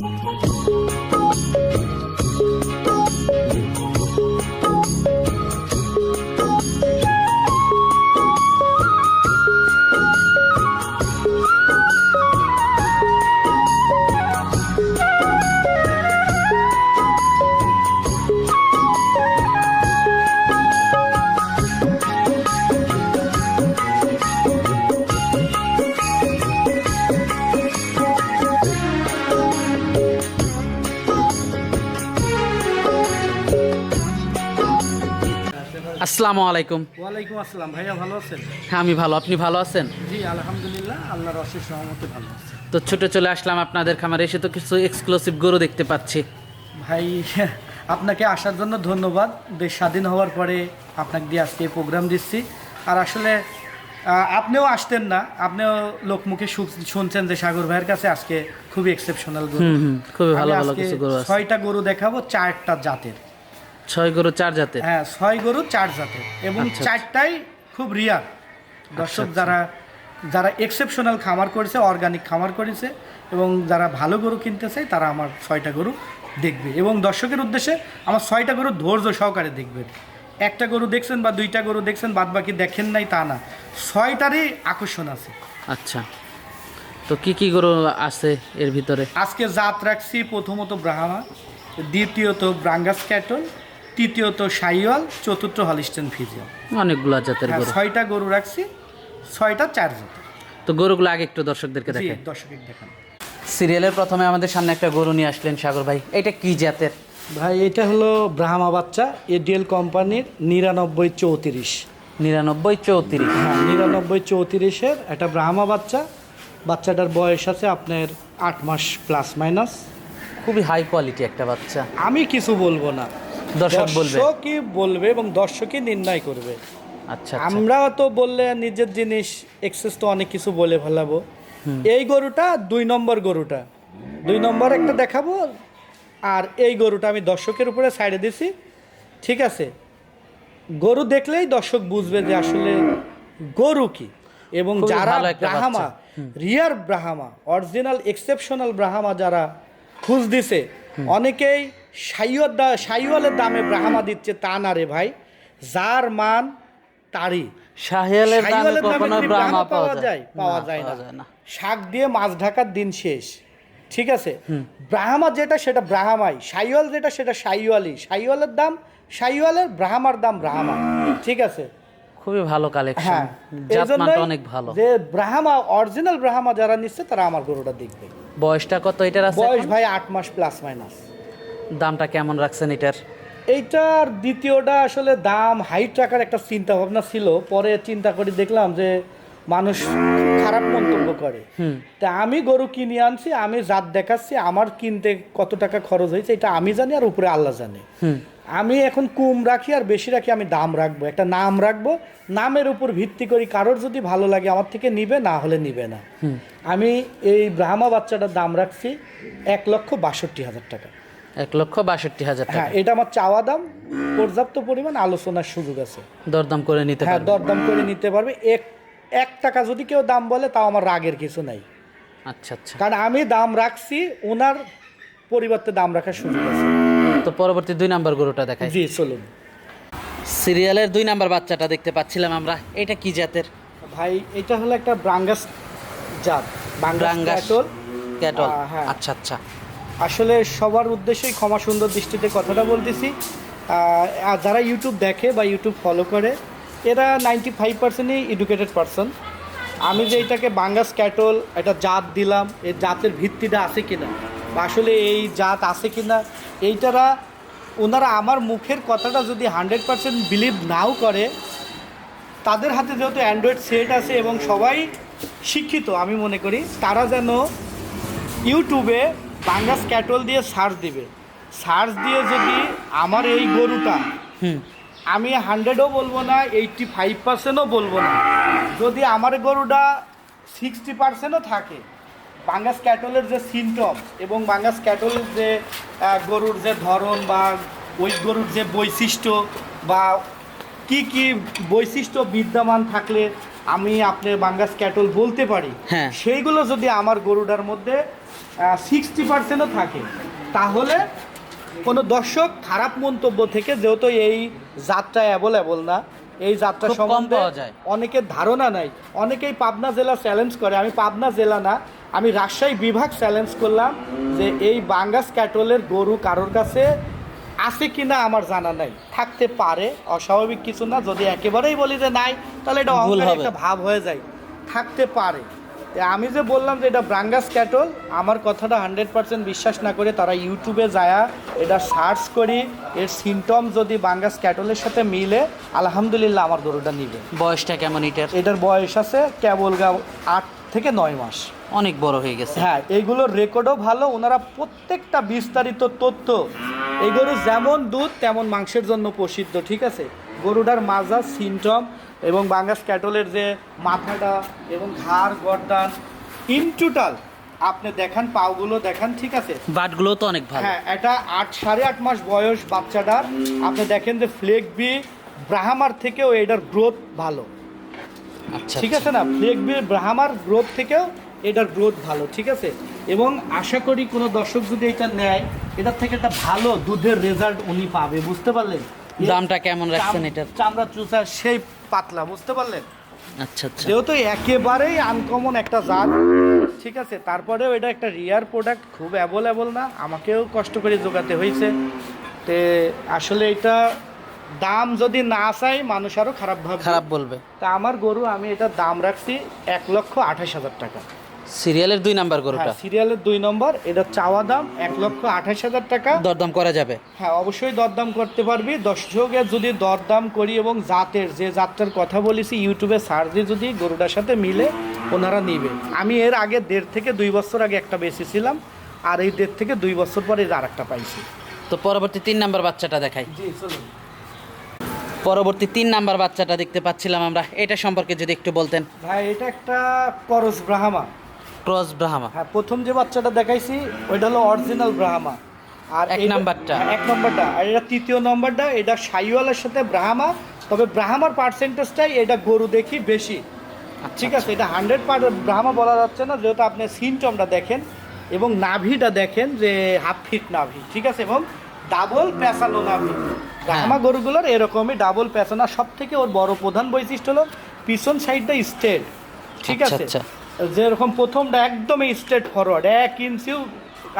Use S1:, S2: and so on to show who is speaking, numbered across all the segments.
S1: Música আসসালামু আলাইকুম।
S2: ওয়ালাইকুম আসসালাম। ভাইয়া ভালো আছেন?
S1: হ্যাঁ আমি ভালো। আপনি ভালো আছেন?
S2: জি আলহামদুলিল্লাহ আল্লাহর অশেষ সহমতে ভালো আছে।
S1: তো ছুটে চলে আসলাম আপনাদের খামারে এসে তো কিছু এক্সক্লুসিভ গরু দেখতে পাচ্ছি।
S2: ভাই আপনাকে আসার জন্য ধন্যবাদ। দেশ স্বাধীন হওয়ার পরে আপনাকে দিয়ে আজকে প্রোগ্রাম দিচ্ছি। আর আসলে আপনিও আসতেন না। আপনিও লোকমুখে শু- শুনছেন যে সাগর ভাইয়ের কাছে আজকে খুবই এক্সেপশনাল গরু।
S1: খুবই ভালো ভালো কিছু গরু
S2: ছয়টা গরু দেখাবো চারটা জাতের।
S1: ছয় গরু চার জাতের
S2: হ্যাঁ ছয় গরু চার জাতের এবং
S1: আচ্ছা, আচ্ছা।
S2: চারটাই খুব রিয়ার দর্শক
S1: আচ্ছা।
S2: যারা যারা এক্সেপশনাল খামার করেছে অর্গানিক খামার করেছে এবং যারা ভালো গরু কিনতে চায় তারা আমার ছয়টা গরু দেখবে। এবং দর্শকের উদ্দেশ্যে আমার ছয়টা গরু ধৈর্য সহকারে দেখবে একটা গরু দেখছেন বা দুইটা গরু দেখছেন বাদ বাকি দেখেন নাই তা না। ছয়টারই আকর্ষণ আছে।
S1: আচ্ছা। তো কি কি গরু আছে এর ভিতরে?
S2: আজকে জাত রাখছি প্রথমত ব্রাহ্মা দ্বিতীয়ত ব্রাঙ্গাস ক্যাটল তৃতীয়ত সাইওয়াল চতুর্থ হলিস্টেন ফিজিয়াল।
S1: অনেকগুলো জাতের
S2: হ্যাঁ
S1: গরু।
S2: ছয়টা গরু রাখছি ছয়টা চার জাতের।
S1: তো গরুগুলো আগে একটু দর্শকদেরকে
S2: জি
S1: দেখে
S2: দর্শকের দেখান।
S1: সিরিয়ালের প্রথমে আমাদের সামনে একটা গরু নিয়ে আসলেন সাগর ভাই। এটা কি জাতের?
S2: ভাই এটা হলো ব্রাহ্মা বাচ্চা এডিএল কোম্পানির নিরানব্বই চৌত্রিশ।
S1: নিরানব্বই চৌত্রিশ।
S2: হ্যাঁ নিরানব্বই চৌত্রিশের একটা ব্রাহ্মা বাচ্চা। বাচ্চাটার বয়স আছে আপনার আট মাস প্লাস মাইনাস
S1: খুবই হাই কোয়ালিটি একটা বাচ্চা।
S2: আমি কিছু বলব না।
S1: দর্শক বলবে।
S2: দর্শকই বলবে এবং দর্শকই নির্ণয় করবে।
S1: আচ্ছা আচ্ছা।
S2: আমরাও তো বললে নিজের জিনিস এক্সেস তো অনেক কিছু বলে ফেলাবো। এই গরুটা দুই নম্বর গরুটা। দুই নম্বর একটা দেখাবো আর এই গরুটা আমি দর্শকের উপরে সাইডে দিছি। ঠিক আছে? গরু দেখলেই দর্শক বুঝবে যে আসলে গরু কি? এবং যারা ব্রাহামা রিয়ার ব্রাহামা অরিজিনাল এক্সেপশনাল ব্রাহামা যারা খুঁজ দিছে অনেকেই সাইওয়াল দা সাইওয়ালের দামে ব্রাহামা দিচ্ছে তা না রে ভাই। যার মান তারই।
S1: শাহিয়ালের দামে কখনো ব্রাহ্মা পাওয়া যায়।
S2: পাওয়া যায় না। শাক দিয়ে মাছ ঢাকার দিন শেষ। ঠিক আছে? ব্রাহ্মা যেটা সেটা ব্রাহ্মাই। সাইওয়াল যেটা সেটা সাইওয়ালই। সাইওয়ালের দাম সাইওয়ালের ব্রাহ্মার দাম ব্রাহ্মা ঠিক আছে?
S1: খুবই ভালো কালেকশন
S2: হ্যাঁ
S1: জাতমানটা অনেক ভালো।
S2: যে ব্রাহ্মা অরিজিনাল ব্রাহ্মা যারা নিচ্ছে তারা আমার গরুটা দেখবে।
S1: বয়সটা কত এটার আছে
S2: বয়স ভাই আট মাস প্লাস মাইনাস
S1: দামটা কেমন রাখছেন এটার?
S2: এইটার দ্বিতীয়টা আসলে দাম হাইট রাখার একটা চিন্তা ভাবনা ছিল। পরে চিন্তা করে দেখলাম যে মানুষ খারাপ মন্তব্য করে। তা আমি গরু কিনে আনছি আমি জাত দেখাচ্ছি আমার কিনতে কত টাকা খরচ হয়েছে এটা আমি জানি আর উপরে আল্লাহ জানে। আমি এখন কম রাখি আর বেশি রাখি আমি দাম রাখব একটা নাম রাখব। নামের উপর ভিত্তি করি কারোর যদি ভালো লাগে আমার থেকে নিবে না হলে নিবে না। আমি এই ব্রাহ্মা বাচ্চাটার দাম রাখছি এক লক্ষ বাষট্টি হাজার টাকা।
S1: এক লক্ষ বাষট্টি হাজার টাকা।
S2: হ্যাঁ এটা আমার চাওয়া দাম পর্যাপ্ত পরিমাণ আলোচনার সুযোগ আছে।
S1: দরদাম করে নিতে
S2: হ্যাঁ দরদাম করে নিতে পারবে। এক এক টাকা যদি কেউ দাম বলে তাও আমার রাগের কিছু নাই।
S1: আচ্ছা আচ্ছা।
S2: কারণ আমি দাম রাখছি ওনার পরিবর্তে দাম রাখার সুযোগ আছে।
S1: তো পরবর্তী দুই নাম্বার গরুটা দেখাই।
S2: জি চলুন।
S1: সিরিয়ালের দুই নাম্বার বাচ্চাটা দেখতে পাচ্ছিলাম আমরা। এটা কি জাতের?
S2: ভাই এটা হলো একটা ব্রাঙ্গাস জাত।
S1: Brangus
S2: cattle. হ্যাঁ।
S1: আচ্ছা আচ্ছা।
S2: আসলে সবার উদ্দেশ্যেই ক্ষমা সুন্দর দৃষ্টিতে কথাটা বলতেছি। আর যারা ইউটিউব দেখে বা ইউটিউব ফলো করে, এরা নাইনটি ফাইভ পার্সেন্টই এডুকেটেড পার্সন আমি যে এটাকে বাঙ্গাস ক্যাটল এটা জাত দিলাম, এই জাতের ভিত্তিটা আছে কিনা, বা আসলে এই জাত আছে কিনা, এইটারা ওনারা আমার মুখের কথাটা যদি হান্ড্রেড পার্সেন্ট বিলিভ নাও করে, তাদের হাতে যেহেতু অ্যান্ড্রয়েড সেট আছে এবং সবাই শিক্ষিত, আমি মনে করি, তারা যেন ইউটিউবে বাঙ্গাস ক্যাটল দিয়ে সার্চ দিবে। সার্চ দিয়ে যদি আমার এই গরুটা আমি হান্ড্রেডও বলব না এইটটি ফাইভ পার্সেন্টও বলব না। যদি আমার গরুটা সিক্সটি পার্সেন্টও থাকে বাঙ্গাস ক্যাটলের যে সিমটম এবং বাঙ্গাস ক্যাটলের যে গরুর যে ধরন বা ওই গরুর যে বৈশিষ্ট্য বা কি কি বৈশিষ্ট্য বিদ্যমান থাকলে আমি আপনার বাঙ্গাস ক্যাটল বলতে পারি
S1: হ্যাঁ।
S2: সেইগুলো যদি আমার গরুটার মধ্যে সিক্সটি পার্সেন্টও থাকে। তাহলে কোনো দর্শক খারাপ মন্তব্য থেকে যেহেতু এই জাতটা অ্যাভেলেবল না এই
S1: খুব
S2: সম্বন্ধে। অনেকের ধারণা নাই। অনেকেই পাবনা জেলা চ্যালেঞ্জ করে আমি পাবনা জেলা না আমি রাজশাহী বিভাগ চ্যালেঞ্জ করলাম যে এই বাঙ্গাস ক্যাটলের গরু কারোর কাছে আছে কি না আমার জানা নাই। থাকতে পারে অস্বাভাবিক কিছু না যদি একেবারেই বলি যে নাই তাহলে এটা একটা ভাব হয়ে যায়। থাকতে পারে। আমি যে বললাম যে এটা ব্রাঙ্গাস ক্যাটল আমার কথাটা হান্ড্রেড পার্সেন্ট বিশ্বাস না করে তারা ইউটিউবে যায়া এটা সার্চ করি এর সিমটম যদি বাঙ্গাস ক্যাটলের সাথে মিলে আলহামদুলিল্লাহ আমার গরুটা নিবে।
S1: বয়সটা কেমন এটার?
S2: এটার বয়স আছে কেবল গা- আট থেকে নয় মাস।
S1: অনেক বড় হয়ে গেছে।
S2: হ্যাঁ এইগুলোর রেকর্ডও ভালো ওনারা প্রত্যেকটা বিস্তারিত তথ্য এই গরু যেমন দুধ তেমন মাংসের জন্য প্রসিদ্ধ ঠিক আছে? গরুটার মাজা সিমটম এবং বাঙ্গাস ক্যাটলের যে মাথাটা এবং ঘাড় গর্দান ইন টোটাল আপনি দেখান পাওগুলো দেখান ঠিক আছে?
S1: বাটগুলো তো অনেক ভালো।
S2: হ্যাঁ এটা আট সাড়ে আট মাস বয়স বাচ্চাটার। আপনি দেখেন যে ফ্লেক বি ব্রাহ্মার থেকেও এটার গ্রোথ ভালো।
S1: আচ্ছা
S2: ঠিক আছে না? ফ্লেক বি ব্রাহ্মার গ্রোথ থেকেও এটার গ্রোথ ভালো ঠিক আছে? এবং আশা করি কোনো দর্শক যদি এটা নেয় এটার থেকে একটা ভালো দুধের রেজাল্ট উনি পাবে বুঝতে পারলেন?
S1: দামটা কেমন রাখছেন এটার?
S2: চামড়া চুষা সেই পাতলা বুঝতে পারলেন?
S1: আচ্ছা আচ্ছা।
S2: যেহেতু একেবারেই আনকমন একটা জাত ঠিক আছে? তারপরেও এটা একটা রিয়ার প্রোডাক্ট খুব অ্যাভেলেবল না আমাকেও কষ্ট করে জোগাতে হয়েছে। তে আসলে এটা দাম যদি না চাই মানুষ আরও খারাপ ভাবে
S1: খারাপ বলবে।
S2: তা আমার গরু আমি এটা দাম রাখছি এক লক্ষ আঠাশ হাজার টাকা।
S1: সিরিয়ালের দুই নাম্বার গরুটা?
S2: হ্যাঁ সিরিয়ালের দুই নম্বর। এটা চাওয়া দাম এক লক্ষ আঠাশ হাজার টাকা।
S1: দরদাম করা যাবে?
S2: হ্যাঁ অবশ্যই দরদাম করতে পারবি। দর্শকের যদি দরদাম করি এবং জাতের যে জাতটার কথা বলেছি ইউটিউবে সার্চে যদি গরুটার সাথে মিলে ওনারা নিবে। আমি এর আগে দেড় থেকে দুই বছর আগে একটা বেঁচেছিলাম আর এই দেড় থেকে দুই বছর পরে আর একটা পাইছি।
S1: তো পরবর্তী তিন নাম্বার বাচ্চাটা দেখাই।
S2: জি চলুন।
S1: পরবর্তী তিন নাম্বার বাচ্চাটা দেখতে পাচ্ছিলাম আমরা। এটা সম্পর্কে যদি একটু বলতেন।
S2: ভাই এটা একটা করস ব্রাহ্মা।
S1: ক্রস ব্রাহ্মা।
S2: হ্যাঁ প্রথম যে বাচ্চাটা দেখাইছি ওইটা হলো অরিজিনাল ব্রাহ্মা। আর
S1: এক নাম্বারটা।
S2: হ্যাঁ, এক নম্বরটা। আর এটা তৃতীয় নম্বরটা এটা সাইওয়ালের সাথে ব্রাহ্মা। তবে ব্রাহ্মার পার্সেন্টেজটাই এটা গরু দেখি বেশি। ঠিক আছে এটা হান্ড্রেড পার্ট ব্রাহ্মা বলা যাচ্ছে না যেহেতু আপনি সিমটমটা দেখেন এবং নাভিটা দেখেন যে হাফ ফিট নাভি। ঠিক আছে এবং ডাবল পেঁচানো নাভি। ব্রাহ্মা গরুগুলোর এরকমই ডাবল পেঁচানো। সব থেকে ওর বড় প্রধান বৈশিষ্ট্য হলো পিছন সাইডটা স্ট্রেট ঠিক
S1: আচ্ছা,
S2: আছে?
S1: আচ্ছা।
S2: যেরকম প্রথমটা একদমই স্ট্রেট ফরওয়ার্ড এক ইঞ্চিও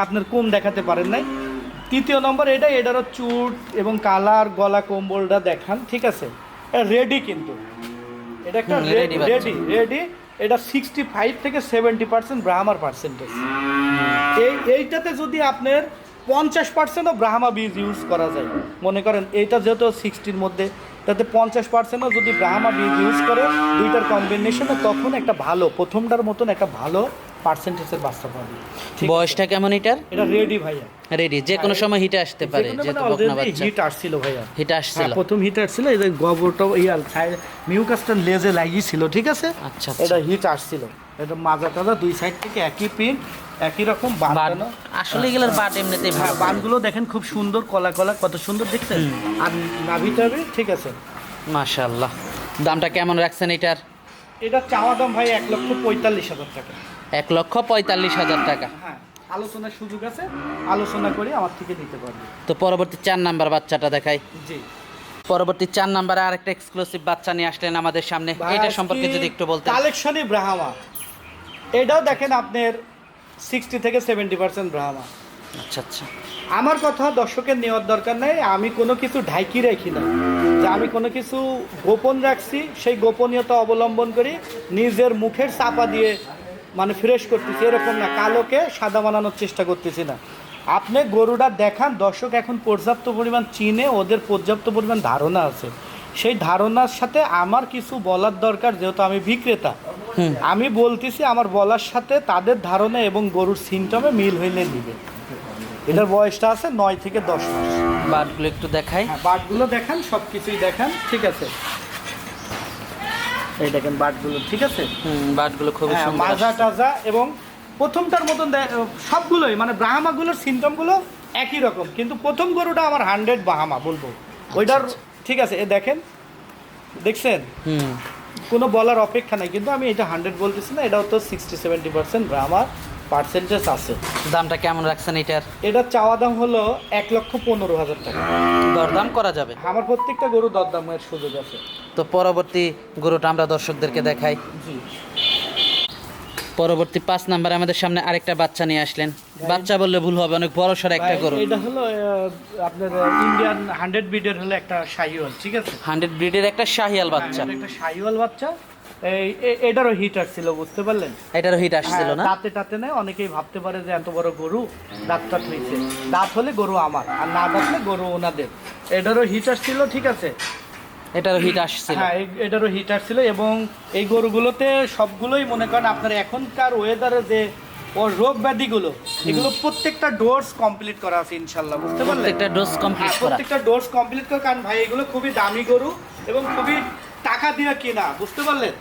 S2: আপনার কম দেখাতে পারেন নাই। তৃতীয় নম্বর এটা এটারও চুট এবং কালার গলা কম্বলটা দেখান ঠিক আছে? রেডি কিন্তু। এটা একটা রেডি রেডি এটা সিক্সটি ফাইভ থেকে সেভেন্টি পার্সেন্ট ব্রাহ্মার পার্সেন্টেজ এই এইটাতে যদি আপনার পঞ্চাশ পার্সেন্টও ব্রাহ্মা বীজ ইউজ করা যায় মনে করেন এইটা যেহেতু সিক্সটির মধ্যে তাতে পঞ্চাশ পার্সেন্টও যদি ব্রাহ্মা বীজ ইউজ করে, দুইটার কম্বিনেশনে তখন একটা ভালো, প্রথমটার মতন একটা ভালো পার্সেন্টেজের বাচ্চা পাবে।
S1: বয়সটা কেমন এটার?
S2: এটা রেডি ভাইয়া।
S1: রেডি যে কোনো সময় হিটে আসতে পারে যেহেতু বকনা বাচ্চা।
S2: হিট আসছিল ভাইয়া।
S1: হিটে
S2: হ্যাঁ
S1: আসছিল
S2: প্রথম হিট আসছিল এই যে গোবরটা ইয়াল মিউকাসটা লেজে লাগিয়েছিল ঠিক আছে?
S1: আচ্ছা
S2: এটা
S1: আচ্ছা
S2: হিট আসছিল। এটা মাজা টাজা দুই সাইড থেকে একই প্রিন্ট একই রকম বাঁধানো
S1: আসলে এগুলোর বাট এমনিতেই
S2: হ্যাঁ বানগুলো দেখেন খুব সুন্দর কলা কলা কত সুন্দর দেখছেন? আর নাভি ঠিক আছে?
S1: মাশাআল্লাহ। দামটা কেমন রাখছেন এটার?
S2: এটা চাওয়া দাম ভাই এক লক্ষ পঁয়তাল্লিশ হাজার টাকা।
S1: এক লক্ষ পঁয়তাল্লিশ হাজার টাকা।
S2: হ্যাঁ আলোচনার সুযোগ আছে আলোচনা করে আমার থেকে নিতে পারবে।
S1: তো পরবর্তী চার নাম্বার বাচ্চাটা দেখাই।
S2: জি।
S1: পরবর্তী চার নাম্বারে আরেকটা এক্সক্লুসিভ বাচ্চা নিয়ে আসলেন আমাদের সামনে। এটা সম্পর্কে যদি একটু বলতেন।
S2: কালেকশনই ব্রাহ্মা। এটাও দেখেন আপনার সিক্সটি থেকে সেভেন্টি পার্সেন্ট ব্রাহ্মা।
S1: আচ্ছা আচ্ছা।
S2: আমার কথা দর্শকের নেওয়ার দরকার নেই আমি কোনো কিছু ঢাকি রাখি না। যে আমি কোনো কিছু গোপন রাখছি সেই গোপনীয়তা অবলম্বন করি নিজের মুখের চাপা দিয়ে মানে ফ্রেশ করতেছি এরকম না। কালোকে সাদা বানানোর চেষ্টা করতেছি না। আপনি গরুটা দেখান দর্শক এখন পর্যাপ্ত পরিমাণ চিনে ওদের পর্যাপ্ত পরিমাণ ধারণা আছে। সেই ধারণার সাথে আমার কিছু বলার দরকার যেহেতু আমি বিক্রেতা। আমি বলতেছি আমার বলার সাথে তাদের ধারণা এবং গরুর সিমটমে মিল হইলে নিবে। এটার বয়সটা আছে নয় থেকে দশ মাস।
S1: বাটগুলো একটু দেখাই।
S2: হ্যাঁ বাটগুলো দেখান সব কিছুই দেখান ঠিক আছে। এই দেখেন বাটগুলো ঠিক আছে?
S1: বাটগুলো খুবই
S2: হ্যাঁ
S1: সুন্দর
S2: মাজা টাজা এবং প্রথমটার মতন সবগুলোই মানে ব্রাহ্মাগুলোর সিমটমগুলো একই রকম কিন্তু প্রথম গরুটা আমার হান্ড্রেড বাহামা বলব। ওইটার ঠিক আছে এ দেখেন দেখছেন? কোনো বলার অপেক্ষা নাই কিন্তু আমি এটা হান্ড্রেড বলতেছি না এটা তো sixty seventy percent Brahma percentage আছে।
S1: দামটা কেমন রাখছেন এটার?
S2: এটার চাওয়া দাম হলো এক লক্ষ পনেরো হাজার টাকা।
S1: দরদাম করা যাবে?
S2: আমার প্রত্যেকটা গরু দরদামের সুযোগ আছে।
S1: তো পরবর্তী গরুটা আমরা দর্শকদেরকে দেখাই।
S2: জি।
S1: পরবর্তী পাঁচ নাম্বারে আমাদের সামনে আরেকটা বাচ্চা নিয়ে আসলেন। বাচ্চা বললে ভুল হবে অনেক বড় সড় একটা গরু।
S2: এটা হলো আপনার ইন্ডিয়ান হান্ড্রেড ব্রিডের হলো একটা শাহিওয়াল ঠিক আছে?
S1: হান্ড্রেড ব্রিডের একটা শাহিয়াল বাচ্চা।
S2: একটা শাহিওয়াল বাচ্চা। এই এটারও হিটার ছিল বুঝতে পারলেন?
S1: এটারও হিট আসছিল
S2: হ্যাঁ,
S1: না?
S2: দাঁতে টাতে নেয় অনেকেই ভাবতে পারে যে এত বড় গরু দাঁত টাত হয়েছে। দাঁত হলে গরু আমার আর না দাঁতলে গরু ওনাদের। এটারও হিটার ছিল ঠিক আছে?
S1: এটারও হিট আসছিল।
S2: হ্যাঁ এটারও হিটার ছিল এবং এই গরুগুলোতে সবগুলোই মনে করেন আপনার এখনকার ওয়েদারে যে ও রোগ ব্যাধিগুলো এগুলো প্রত্যেকটা ডোর্স কমপ্লিট করা আছে ইনশাল্লাহ বুঝতে পারলেন?
S1: প্রত্যেকটা ডোজ কমপ্লিট
S2: হ্যাঁ,
S1: করা।
S2: প্রত্যেকটা ডোর্স কমপ্লিট করা কারণ ভাই এগুলো খুবই দামি গরু এবং খুবই টাকা দিয়ে কেনা বুঝতে পারলেন?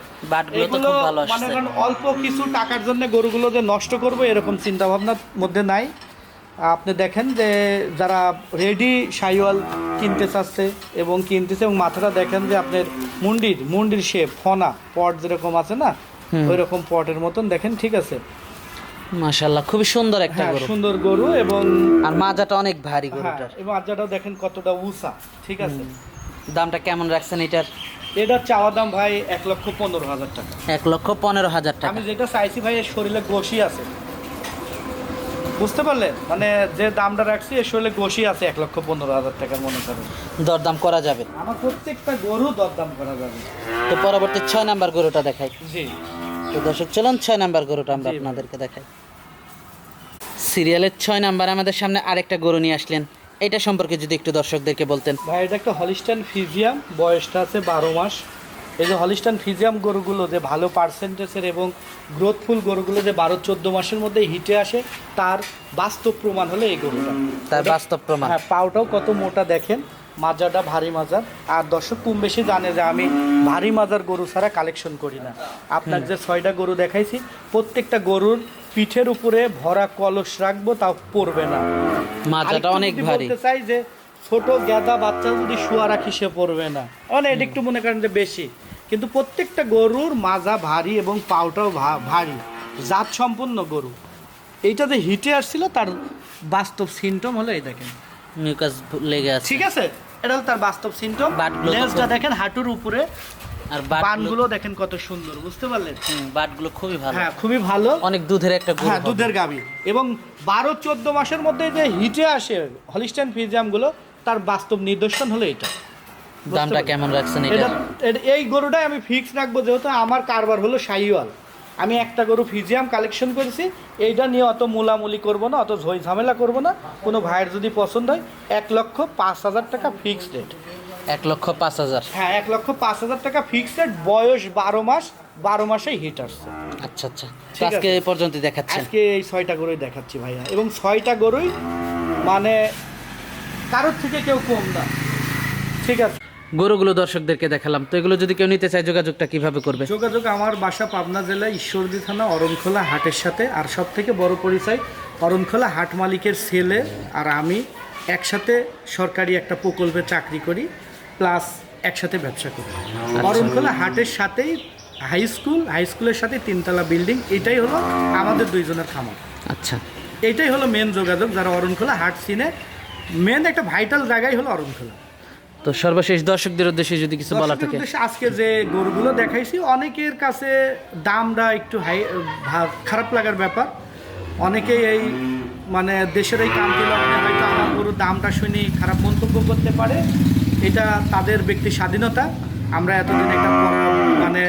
S2: এগুলো মানে করেন অল্প কিছু টাকার জন্য গরুগুলো যে নষ্ট করব এরকম চিন্তা ভাবনার মধ্যে নাই। আপনি দেখেন যে যারা রেডি সাইওয়াল কিনতে চাচ্ছে এবং কিনতেছে এবং মাথাটা দেখেন যে আপনার মুন্ডির মুন্ডির শেপ ফনা পট যেরকম আছে না। ওই রকম পটের মতন দেখেন ঠিক আছে?
S1: মাশাল্লাহ খুবই সুন্দর একটা
S2: হ্যাঁ
S1: গরু।
S2: সুন্দর গরু এবং
S1: আর মাজাটা অনেক ভারী
S2: হ্যাঁ
S1: গরুটার।
S2: এবং আজ্জাটাও দেখেন কতটা উষা ঠিক আছে?
S1: দামটা কেমন রাখছেন এটার?
S2: এটার চাওয়া দাম ভাই এক লক্ষ পনেরো হাজার টাকা।
S1: এক লক্ষ পনেরো হাজার টাকা।
S2: আমি যেটা চাইছি ভাই এর শরীরে গোশি আছে। বুঝতে পারলেন মানে যে দামটা রাখছি এর শরীরে গোশি আছে এক লক্ষ পনেরো হাজার টাকার মনে করেন।
S1: দরদাম করা যাবে।
S2: আমার প্রত্যেকটা গরু দরদাম করা যাবে।
S1: তো পরবর্তী ছয় নাম্বার গরুটা দেখাই।
S2: জি।
S1: তো দর্শক চলুন ছয় নাম্বার গরুটা আমরা আপনাদেরকে দেখাই। সিরিয়ালের ছয় নাম্বার আমাদের সামনে আরেকটা গরু নিয়ে আসলেন। এটা সম্পর্কে যদি একটু দর্শকদেরকে বলতেন।
S2: ভাই এটা একটা হলিস্টান ফিজিয়াম বয়সটা আছে বারো মাস। এই যে হলিস্টান ফিজিয়াম গরুগুলো যে ভালো পার্সেন্টেজের এবং গ্রোথফুল গরুগুলো যে বারো চোদ্দ মাসের মধ্যে হিটে আসে তার বাস্তব প্রমাণ হলো এই গরুটা।
S1: তার বাস্তব প্রমাণ।
S2: হ্যাঁ পাওটাও কত মোটা দেখেন। মাজাটা ভারী মাজার। আর দর্শক কম বেশি জানে যে আমি ভারী মাজার গরু ছাড়া কালেকশন করি না। আপনার যে ছয়টা গরু দেখাইছি প্রত্যেকটা গরুর পিঠের উপরে ভরা কলস রাখব তাও পড়বে না। মাথাটা
S1: অনেক ভারী।
S2: বলতে চাই যে ছোট গেদা বাচ্চা যদি শুয়া রাখি সে পড়বে না। এটা একটু মনে করেন যে বেশি। কিন্তু প্রত্যেকটা গরুর মাজা ভারী এবং পাউটাও ভারী। জাত সম্পন্ন গরু। এইটা যে হিটে আসছিল তার বাস্তব সিমটম হলো এই দেখেন।
S1: মিউকাস লেগে আছে।
S2: ঠিক আছে? এটা হলো তার বাস্তব সিমটম
S1: বাটগুলো
S2: লেজটা দেখেন হাঁটুর উপরে
S1: আর
S2: পানগুলো দেখেন কত সুন্দর বুঝতে পারলেন?
S1: বাটগুলো খুবই ভালো।
S2: হ্যাঁ খুবই ভালো।
S1: অনেক দুধের একটা
S2: হ্যাঁ দুধের গাভী এবং বারো চোদ্দ মাসের মধ্যে যে হিটে আসে হলিস্টাইন তার বাস্তব নিদর্শন হলো এটা।
S1: দামটা কেমন রাখছেন
S2: এটা এই গরুটাই আমি ফিক্স রাখব যেহেতু আমার কারবার হলো সাইওয়াল আমি একটা গরু ফিজিয়াম কালেকশন করেছি এইটা নিয়ে অত মুলামুলি করব না অত ঝই ঝামেলা করব না। কোনো ভাইয়ের যদি পছন্দ হয় এক লক্ষ পাঁচ হাজার টাকা ফিক্সড রেট
S1: এক লক্ষ পাঁচ হাজার।
S2: হ্যাঁ এক লক্ষ পাঁচ হাজার টাকা ফিক্সড বয়স বারো মাস বারো মাসেই হিট আসছে।
S1: আচ্ছা আচ্ছা। আজকে এই পর্যন্ত দেখাচ্ছেন।
S2: আজকে এই ছয়টা গরুই দেখাচ্ছি ভাইয়া। এবং ছয়টা গরুই মানে কারোর থেকে কেউ কম না। ঠিক আছে।
S1: গরুগুলো দর্শকদেরকে দেখালাম। তো এগুলো যদি কেউ নিতে চায় যোগাযোগটা কীভাবে করবে?
S2: যোগাযোগ আমার বাসা পাবনা জেলা ঈশ্বরদী থানা অরণখোলা হাটের সাথে। আর সব থেকে বড় পরিচয় অরণখোলা হাট মালিকের ছেলে আর আমি একসাথে সরকারি একটা প্রকল্পে চাকরি করি। প্লাস একসাথে ব্যবসা করি। অরণখোলা হাটের সাথেই হাই স্কুল হাই স্কুলের সাথে তিনতলা বিল্ডিং এটাই হলো আমাদের দুইজনের খামার।
S1: আচ্ছা।
S2: এটাই হলো মেন যোগাযোগ যারা অরণখোলা হাট চিনে। মেন একটা ভাইটাল জায়গাই হলো অরণখোলা
S1: তো সর্বশেষ দর্শকদের উদ্দেশ্যে যদি কিছু
S2: বলা
S1: থাকে।
S2: আজকে যে গরুগুলো দেখাইছি অনেকের কাছে দামটা একটু হাই খারাপ লাগার ব্যাপার। অনেকেই এই মানে দেশের এই কান্তি লগ্নে হয়তো আমার গরুর দামটা শুনি খারাপ মন্তব্য করতে পারে। এটা তাদের ব্যক্তি স্বাধীনতা। আমরা এতদিন একটা মানে